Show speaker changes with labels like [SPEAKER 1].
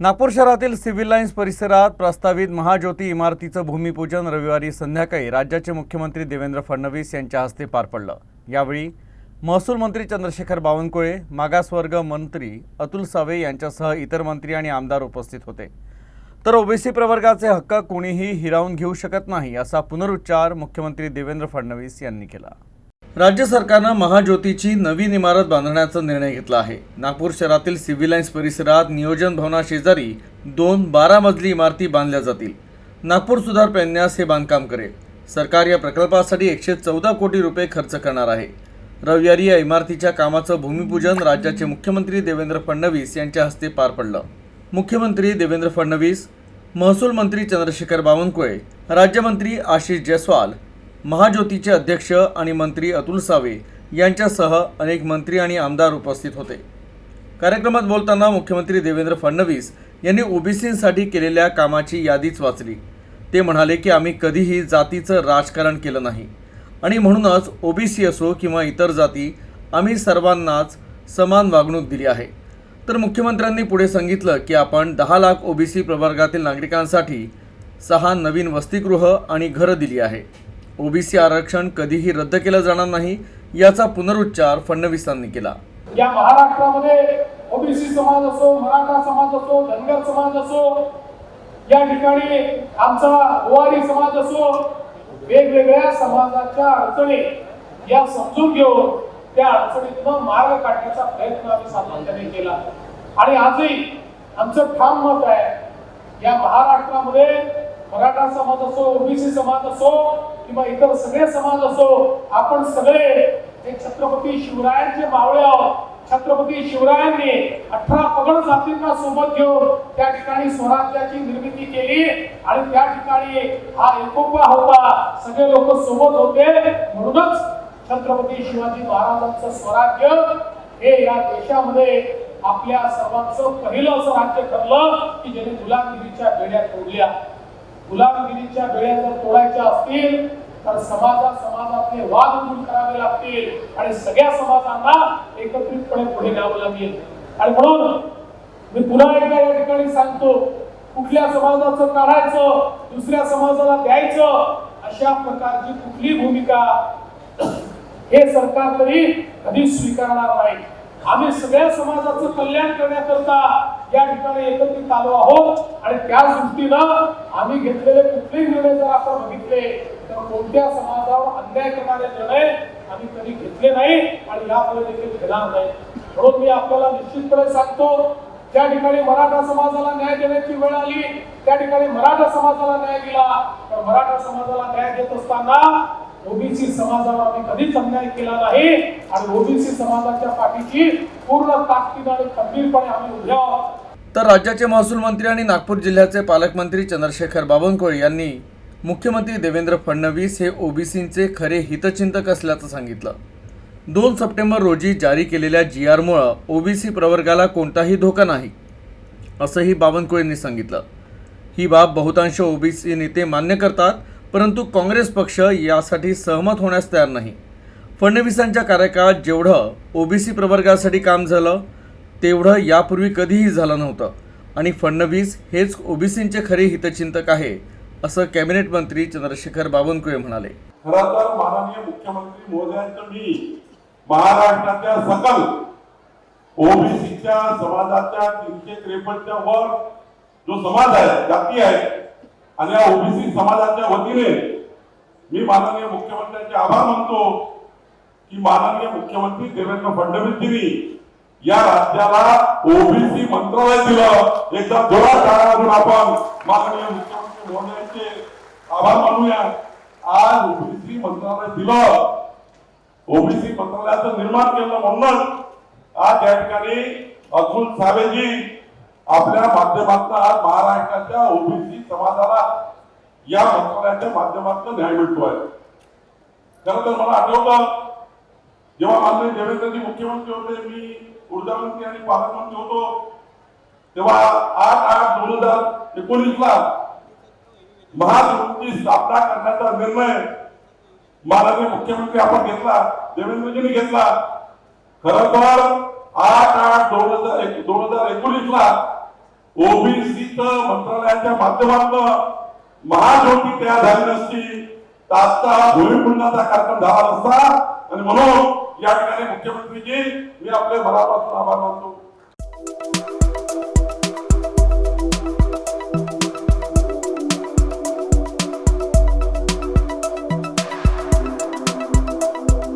[SPEAKER 1] नागपूर शहरातील civil lines परिसरात प्रस्तावित महाज्योती इमारतीचं भूमिपूजन रविवारी संध्याकाळी राज्याचे मुख्यमंत्री देवेंद्र फडणवीस यांच्या हस्ते पार पडलं. यावेळी महसूल मंत्री चंद्रशेखर बावनकुळे मागासवर्ग मंत्री अतुल सावे यांच्यासह इतर मंत्री आणि आमदार उपस्थित होते. तर ओबीसी प्रवर्गाचे हक्क कोणीही हिरावून घेऊ शकत नाही असा पुनरुच्चार मुख्यमंत्री देवेंद्र फडणवीस यांनी केला. राज्य सरकारनं महाज्योतीची नवीन इमारत बांधण्याचा निर्णय घेतला आहे. नागपूर शहरातील सिव्हिल लाईन्स परिसरात नियोजन भवनाशेजारी दोन बारा मजली इमारती बांधल्या जातील. नागपूर सुधार पेन्यास हे बांधकाम करेल. सरकार या प्रकल्पासाठी एकशे चौदा कोटी रुपये खर्च करणार आहे. रविवारी या इमारतीच्या कामाचं भूमिपूजन राज्याचे मुख्यमंत्री देवेंद्र फडणवीस यांच्या हस्ते पार पडलं. मुख्यमंत्री देवेंद्र फडणवीस महसूल मंत्री चंद्रशेखर बावनकुळे राज्यमंत्री आशिष जयस्वाल महाज्योतीचे अध्यक्ष आणि मंत्री अतुल सावे यांच्यासह अनेक मंत्री आणि आमदार उपस्थित होते. कार्यक्रमात बोलताना मुख्यमंत्री देवेंद्र फडणवीस यांनी ओबीसींसाठी केलेल्या कामाची यादीच वाचली. ते म्हणाले की आम्ही कधीही जातीचं राजकारण केलं नाही. आणि म्हणूनच ओबीसी असो किंवा इतर जाती आम्ही सर्वांनाच समान वागणूक दिली आहे. तर मुख्यमंत्र्यांनी पुढे सांगितलं की आपण दहा लाख ओबीसी प्रवर्गातील नागरिकांसाठी सहा नवीन वसतिगृह आणि घरं दिली आहे. ओबीसी आरक्षण कधीही रद्द केलं जाणार नाही याचा पुनरुच्चार फडणवीसांनी केला.
[SPEAKER 2] या महाराष्ट्रामध्ये ओबीसी समाज असो मराठा समाज असो धनगर समाज असो या ठिकाणी आमचा ओवारी समाज असो वेगवेगळ्या समाजाच्या अडचणी या समजून घेऊन त्या अडचणीतनं मार्ग काढण्याचा प्रयत्न आम्ही सातत्याने केला. आणि आजही आमचं ठाम मत आहे या महाराष्ट्रामध्ये मराठा समाज असो ओबीसी समाज असो किंवा इतर सगळे समाज असो आपण सगळे हे छत्रपती शिवरायांचे मावळे आहोत छत्रपती शिवरायांनी अठरा पगड जातींना सोबत घेऊन त्या ठिकाणी स्वराज्याची निर्मिती केली आणि त्या ठिकाणी हा एकोपा होता. सगळे लोक सोबत होते. म्हणूनच छत्रपती शिवाजी महाराजांचं स्वराज्य हे या देशामध्ये आपल्या सर्वांचं पहिलं असं राज्य ठरलं की ज्याने गुलामगिरीच्या बेड्या तोडल्या. गुलामगिरीच्या बेड्या जर तोडायच्या असतील तर समाजा समाजातले वाद दूर करावे लागतील आणि सगळ्या समाजांना एकत्रितपणे पुढे न्यावं लागेल. आणि म्हणून मी पुन्हा एकदा या ठिकाणी सांगतो कुठल्या समाजाचं काढायचं दुसऱ्या समाजाला द्यायचं अशा प्रकारची कुठली भूमिका हे सरकार तरी कधी स्वीकारणार नाही. आम्ही सगळ्या समाजाचं कल्याण करण्याकरता या ठिकाणी एकत्रित आलो आहोत. आणि त्या दृष्टीनं आम्ही घेतलेले कुठलेही निर्णय जर आपण बघितले तर कोणत्या समाजावर अन्याय करणारे निर्णय आम्ही कधी घेतले नाही आणि यापुढे देखील घेणार नाही. म्हणून मी आपल्याला निश्चितपणे सांगतो ज्या ठिकाणी मराठा समाजाला न्याय देण्याची वेळ आली त्या ठिकाणी मराठा समाजाला न्याय दिला. तर मराठा समाजाला न्याय देत असताना ओबीसी समाजाला आम्ही कधीच अन्याय केला नाही. आणि ओबीसी समाजाच्या पाठीची पूर्ण ताकदीने आणि खंबीरपणे आम्ही उभे
[SPEAKER 1] तर राज्याचे महसूल मंत्री आणि नागपूर जिल्ह्याचे पालकमंत्री चंद्रशेखर बावनकुळे यांनी मुख्यमंत्री देवेंद्र फडणवीस हे ओबीसींचे खरे हितचिंतक असल्याचं सांगितलं. दोन सप्टेंबर रोजी जारी केलेल्या जी आरमुळं ओबीसी प्रवर्गाला कोणताही धोका नाही असंही बावनकुळेंनी सांगितलं. ही बाब बहुतांश ओबीसी नेते मान्य करतात परंतु काँग्रेस पक्ष यासाठी सहमत होण्यास तयार नाही. फडणवीसांच्या कार्यकाळात जेवढं ओबीसी प्रवर्गासाठी काम झालं तेवढं यापूर्वी कधीही झालं नव्हतं. आणि फडणवीस हेच ओबीसींचे खरे हितचिंतक आहे असं कॅबिनेट मंत्री चंद्रशेखर बावनकुळे म्हणाले.
[SPEAKER 3] खरं तर माननीय मुख्यमंत्री महोदयांचं मी महाराष्ट्राच्या सकल ओबीसीच्या समाजाच्या तीनशे त्रेपन्नच्या वर जो समाज आहे जाती आहे आणि या ओबीसी समाजाच्या वतीने मी माननीय मुख्यमंत्र्यांचे आभार मानतो की माननीय मुख्यमंत्री देवेंद्र फडणवीसजींनी या राज्याला ओबीसी मंत्रालय दिलं. एकदा जोरात आपण माननीय मुख्यमंत्री महोदयांचे आभार मानूया. आज ओबीसी मंत्रालय दिलं. ओबीसी मंत्रालयाचं निर्माण केलं म्हणूनच आज या ठिकाणी अतुल सावेजी आपल्या माध्यमातून आज महाराष्ट्राच्या ओबीसी समाजाला या मंत्रालयाच्या माध्यमातून न्याय मिळतोय. खरं तर मला आठवतं जेव्हा माननीय देवेंद्रजी मुख्यमंत्री होते मी ऊर्जा मंत्री आणि पालकमंत्री होतो तेव्हा आठ आठ दोन हजार एकोणीस ला महासंघाची स्थापना करण्याचा निर्णय माननीय मुख्यमंत्री आपण घेतला देवेंद्रजींनी घेतला. खर तर आठ आठ दोन हजार एक दोन हजार एकोणीस ला ओबीसी मंत्रालयाच्या माध्यमातून महाजोटी तयार झाली नसती तर आजचा भूमिपूजनाचा कार्यक्रम झाला नसता. आणि म्हणून या ठिकाणी मुख्यमंत्रीजी मी आपले मनापासून आभार मानतो.